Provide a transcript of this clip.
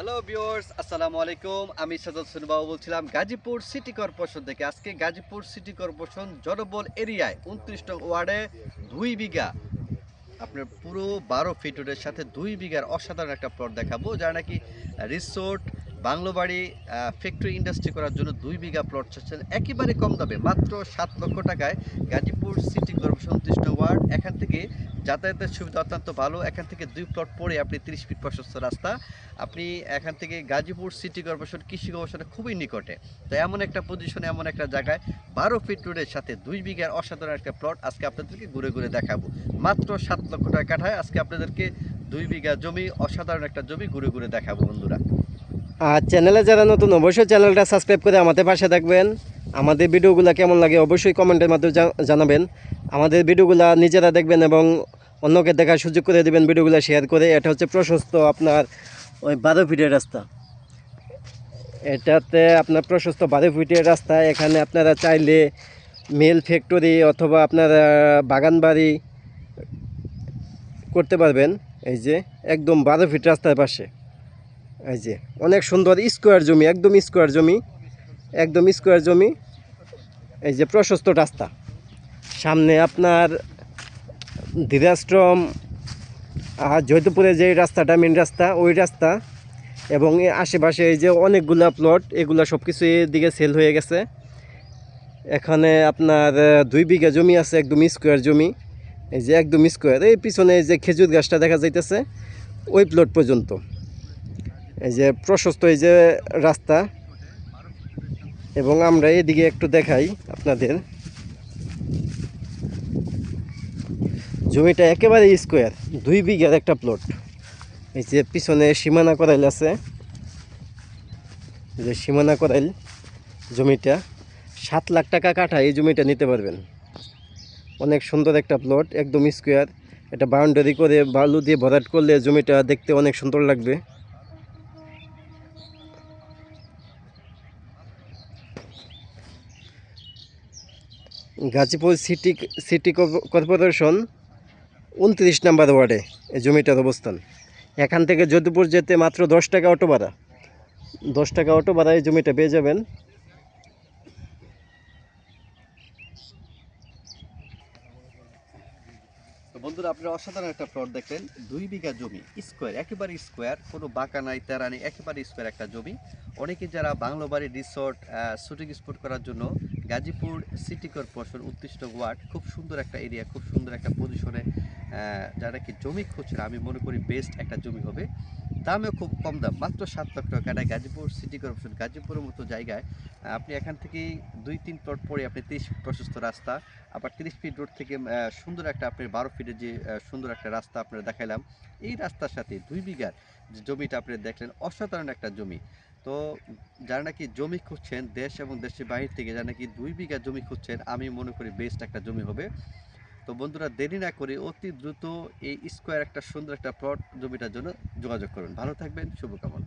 Hello viewers আসসালামু আলাইকুম আমি সাজাদ সুনবাবু বলছিলাম, গাজীপুর সিটি কর্পোরেশন থেকে। আজকে গাজীপুর সিটি কর্পোরেশন জনবল এরিয়ায় উনত্রিশ নং ওয়ার্ডে দুই বিঘা, আপনার পুরো বারো ফিট সাথে দুই বিঘার অসাধারণ একটা প্লট দেখাবো, যারা নাকি রিসোর্ট বাংলো বাড়ি ফ্যাক্টরি ইন্ডাস্ট্রি করার জন্য দুই বিঘা প্লট চাচ্ছেন। একেবারে কম দামে, মাত্র সাত লক্ষ টাকায় গাজীপুর সিটি কর্পোরেশন উনত্রিশ ওয়ার্ড এখান থেকে যাতায়াতের সুবিধা অত্যন্ত ভালো। এখান থেকে দুই প্লট পরে আপনি তিরিশ ফিট প্রশস্ত রাস্তা। আপনি এখান থেকে গাজীপুর সিটি কর্পোরেশন কৃষি গবেষণা খুবই নিকটে। তো এমন একটা পজিশনে এমন একটা জায়গায় বারো ফিট রোডের সাথে দুই বিঘার অসাধারণ একটা প্লট আজকে আপনাদেরকে ঘুরে ঘুরে দেখাবো। মাত্র সাত লক্ষ টাকা কাঠায় আজকে আপনাদেরকে দুই বিঘা জমি, অসাধারণ একটা জমি ঘুরে ঘুরে দেখাবো বন্ধুরা। আর চ্যানেলে যারা নতুন, অবশ্যই চ্যানেলটা সাবস্ক্রাইব করে আমাদের পাশে থাকবেন। আমাদের ভিডিওগুলো কেমন লাগে অবশ্যই কমেন্টের মাধ্যমে জানাবেন। আমাদের ভিডিওগুলো নিজেরা দেখবেন এবং অন্যকে দেখার সুযোগ করে দেবেন ভিডিওগুলো শেয়ার করে। এটা হচ্ছে প্রশস্ত আপনার ওই বারো ফিটের রাস্তা। এটাতে আপনার প্রশস্ত বারো ফিটের রাস্তা। এখানে আপনারা চাইলে মিল ফ্যাক্টরি অথবা আপনারা বাগান বাড়ি করতে পারবেন। এই যে একদম বারো ফিট রাস্তার পাশে। এই যে, অনেক সুন্দর স্কোয়ার জমি, একদম স্কোয়ার জমি, একদম স্কোয়ার জমি। এই যে প্রশস্ত রাস্তা। সামনে আপনার ধীরাশ্রম আর জৈতপুরে যে রাস্তাটা মেন রাস্তা, ওই রাস্তা এবং আশেপাশে এই যে অনেকগুলা প্লট এগুলা সব কিছু এদিকে সেল হয়ে গেছে। এখানে আপনার দুই বিঘা জমি আছে, একদম স্কোয়ার জমি। এই যে একদম স্কোয়ার, এই পিছনে যে খেজুর গাছটা দেখা যাইতেছে, ওই প্লট পর্যন্ত। এই যে প্রশস্ত এই যে রাস্তা, এবং আমরা এদিকে একটু দেখাই আপনাদের। জমিটা একেবারে স্কোয়ার দুই বিঘার একটা প্লট এই যে পিছনে সীমানা করাইল আছে। যে সীমানা করাইল জমিটা। সাত লাখ টাকা কাঠা এই জমিটা নিতে পারবেন। অনেক সুন্দর একটা প্লট একদম স্কোয়ার এটা বাউন্ডারি করে বালু দিয়ে ভরাট করলে জমিটা দেখতে অনেক সুন্দর লাগবে। Gazipur city city corpo- corporation উনত্রিশ নাম্বার ওয়ার্ডে এই জমিটার অবস্থান। এখান থেকে যোধপুর যেতে মাত্র দশ টাকা অটো ভাড়া। দশ টাকা অটো ভাড়া এই জমিটা পেয়ে যাবেন। বন্ধুরা, আপনারা অসাধারণ একটা প্লট দেখলেন। দুই বিঘা জমি স্কোয়ার একেবারে স্কোয়ার কোনো বাঁকা নাই, তেরা নেই, একেবারে স্কোয়ার একটা জমি। অনেকে যারা বাংলো বাড়ি রিসোর্ট শুটিং স্পট করার জন্য গাজীপুর সিটি কর্পোরেশন উত্তিষ্ট ওয়ার্ড। খুব সুন্দর একটা এরিয়া খুব সুন্দর একটা পজিশনে যারা কি জমি খুঁজছেন, আমি মনে করি বেস্ট একটা জমি হবে। দামেও খুব কম দাম, মাত্র সাত লক্ষ টাকা। এটা গাজীপুর সিটি কর্পোরেশন, গাজীপুরের মতো জায়গায় আপনি এখান থেকে দুই, তিন প্লট পরে আপনি তিরিশ ফিট প্রশস্ত রাস্তা, আবার তিরিশ ফিট রোড থেকে সুন্দর একটা আপনি বারো ফিটের যে সুন্দর একটা রাস্তা আপনারা দেখাইলাম। এই রাস্তার সাথে দুই বিঘার জমিটা আপনি দেখলেন, অসাধারণ একটা জমি। তো যারা নাকি জমি খুঁজছেন দেশ এবং দেশের বাহির থেকে, যারা নাকি দুই বিঘা জমি খুঁজছেন, আমি মনে করি বেস্ট একটা জমি হবে। তো বন্ধুরা, দেরি না করে অতি দ্রুত এই স্কোয়ার একটা সুন্দর একটা প্লট জমিটার জন্য যোগাযোগ করুন। ভালো থাকবেন, শুভকামনা।